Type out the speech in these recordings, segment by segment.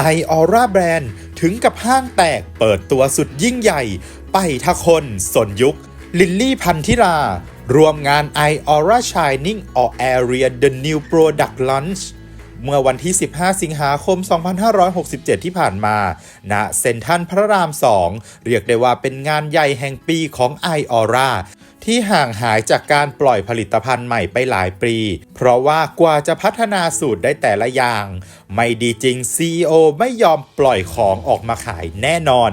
ไอออร่าแบรนด์ถึงกับห้างแตกเปิดตัวสุดยิ่งใหญ่ ไปทะคนสนยุค ลิลลี่พันธิรารวมงาน i Aura Shining All Area The New Product Launch เมื่อวันที่ 15 สิงหาคม 2567 ที่ผ่านมา ณ เซนทรัลพระราม 2 เรียกได้ว่าเป็นงานใหญ่แห่งปีของ i Aura ที่ห่างหายจากการปล่อยผลิตภัณฑ์ใหม่ไปหลายปี เพราะว่ากว่าจะพัฒนาสูตรได้แต่ละอย่าง ไม่ดีจริง CEO ไม่ยอมปล่อยของออกมาขายแน่นอน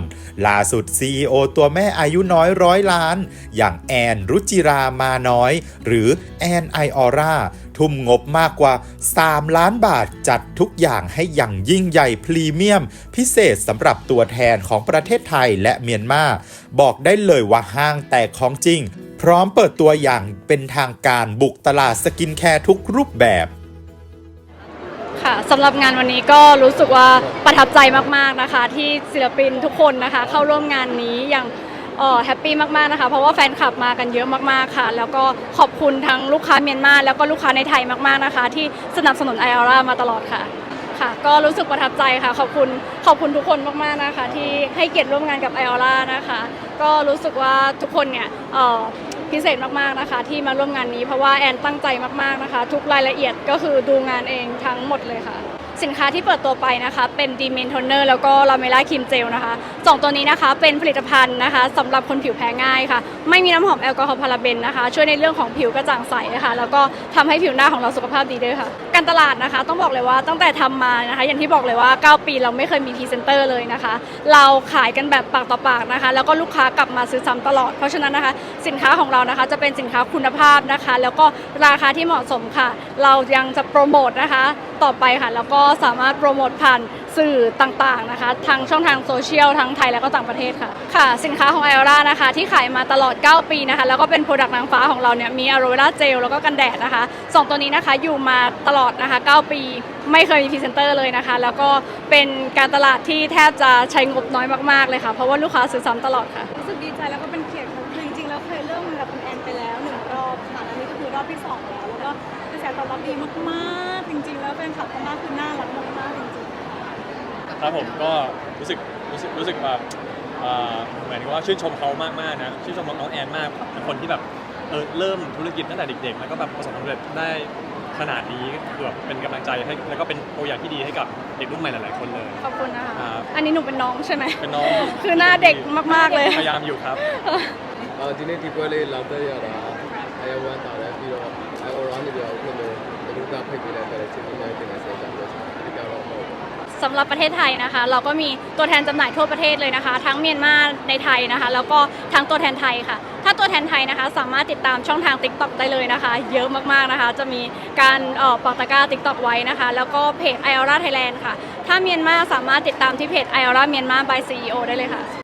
ล่าสุด CEO ตัวแม่อายุน้อยร้อยล้าน อย่างแอนรุจิรามาน้อย หรือแอนไอออร่าทุ่มงบมากกว่า 3 ล้านบาทจัดทุกอย่างให้อย่างยิ่งใหญ่พรีเมียม พิเศษสำหรับตัวแทนของประเทศไทยและเมียนมา บอกได้เลยว่าห้างแตกของจริง พร้อมเปิดตัวอย่างเป็นทางการบุกตลาดสกินแคร์ทุกรูปแบบ ค่ะสำหรับงานวันนี้ก็รู้สึกว่าประทับใจมากๆนะคะ ที่ศิลปินทุกคนนะคะ เข้าร่วมงานนี้อย่างแฮปปี้มากๆนะคะ เพราะว่าแฟนคลับมากันเยอะมากๆค่ะ แล้วก็ขอบคุณทั้งลูกค้าเมียนมาแล้วก็ลูกค้าในไทยมากๆนะคะ ที่สนับสนุนไอออร่ามาตลอดค่ะ ค่ะ ก็รู้สึกประทับใจค่ะ ขอบคุณขอบคุณทุกคนมากๆนะคะ ที่ให้เกียรติร่วมงานกับไอออร่านะคะ ก็รู้สึกว่าทุกคนเนี่ยเอ่อพิเศษมากๆนะคะ ที่มาร่วมงานนี้เพราะว่าแอนตั้งใจมากๆนะคะ ทุกรายละเอียดก็คือดูงานเองทั้งหมดเลยค่ะสินค้าที่เปิดตัวไปนะคะ เป็นดีเมนโทนเนอร์แล้วก็ลาเมล่าครีมเจลนะคะสองตัวนี้นะคะเป็นผลิตภัณฑ์นะคะสำหรับคนผิวแพ้ง่ายค่ะ ไม่มีน้ำหอมแอลกอฮอล์พาราเบนนะคะ ช่วยในเรื่องของผิวกระจ่างใสนะคะ แล้วก็ทำให้ผิวหน้าของเราสุขภาพดีด้วยค่ะ การตลาดนะคะ ต้องบอกเลยว่าตั้งแต่ทำมานะคะ อย่างที่บอกเลยว่า 9 ปีเราไม่เคยมีพรีเซนเตอร์เลยนะคะ เราขายกันแบบปากต่อปากนะคะ แล้วก็ลูกค้ากลับมาซื้อซ้ำตลอด เพราะฉะนั้นนะคะ สินค้าของเรานะคะจะเป็นสินค้าคุณภาพนะคะ แล้วก็ราคาที่เหมาะสมค่ะ เรายังจะโปรโมทนะคะ ต่อไปค่ะ แล้วก็สามารถโปรโมทผ่านสื่อต่างๆนะคะทางช่องทางโซเชียลทั้งไทยและก็ต่างประเทศค่ะค่ะ สินค้าของไออร่านะคะ ที่ขายมาตลอด 9 ปีนะคะ แล้วก็เป็นโปรดักต์นางฟ้าของเราเนี่ยมีอะโรเวราเจลแล้วก็กันแดดนะคะสองตัวนี้นะคะอยู่มาตลอดนะคะ 9 ปีไม่เคยมีพรีเซนเตอร์เลยนะคะ แล้วก็เป็นการตลาดที่แทบจะใช้งบน้อยมากๆเลยค่ะ เพราะว่าลูกค้าซื้อซ้ำตลอดค่ะ รู้สึกดีใจแล้วก็เป็นเกียรติค่ะคือจริงๆแล้วเคยเริ่มงากับคุณแอนไปแล้วหนึ่งรอบค่ะอันนี้ก็คือรอบที่สองแล้วแล้วก็กระแสตอบรับดีมากๆ จริงๆ แล้วแฟนคลับพม่าคือน่ารักมากจริงๆครับผมก็รู้สึกรู้สึกรู้สึกแบบเหมือนกัว่าชื่นชมเขามากๆนะชื่นชมน้องแอนมากเป็นคนที่แบบเออเริ่มธุรกิจตั้งแต่เด็กๆแล้วก็แบบประสบความสำเร็จได้ขนาดนี้เกือบเป็นกำลังใจให้แล้วก็เป็นตัวอย่างที่ดีให้กับเด็กรุ่นใหม่หลายๆคนเลยขอบคุณนะคะอันนี้หนูเป็นน้องใช่ไหม เป็นน้องคือหน้าเด็กมากๆเลย พยายามอยู่ครับ हाँ जिन्हें टिपो ले लाता जा रहा สำหรับประเทศไทยนะคะ เราก็มีตัวแทนจำหน่ายทั่วประเทศเลยนะคะ ทั้งเมียนมาในไทยนะคะ แล้วก็ทั้งตัวแทนไทยค่ะ ถ้าตัวแทนไทยนะคะ สามารถติดตามช่องทาง t i k t อกได้เลยนะคะ เยอะมากๆนะคะ จะมีการเอ่ปักตะกร้า t กตอ o k ไว้นะคะ แล้วก็เพจไออาร่าไทยแลนด์ค่ะ ถ้าเมียนมาสามารถติดตามที่เพจไออาร่าเมียนมา by CEO ได้เลยค่ะ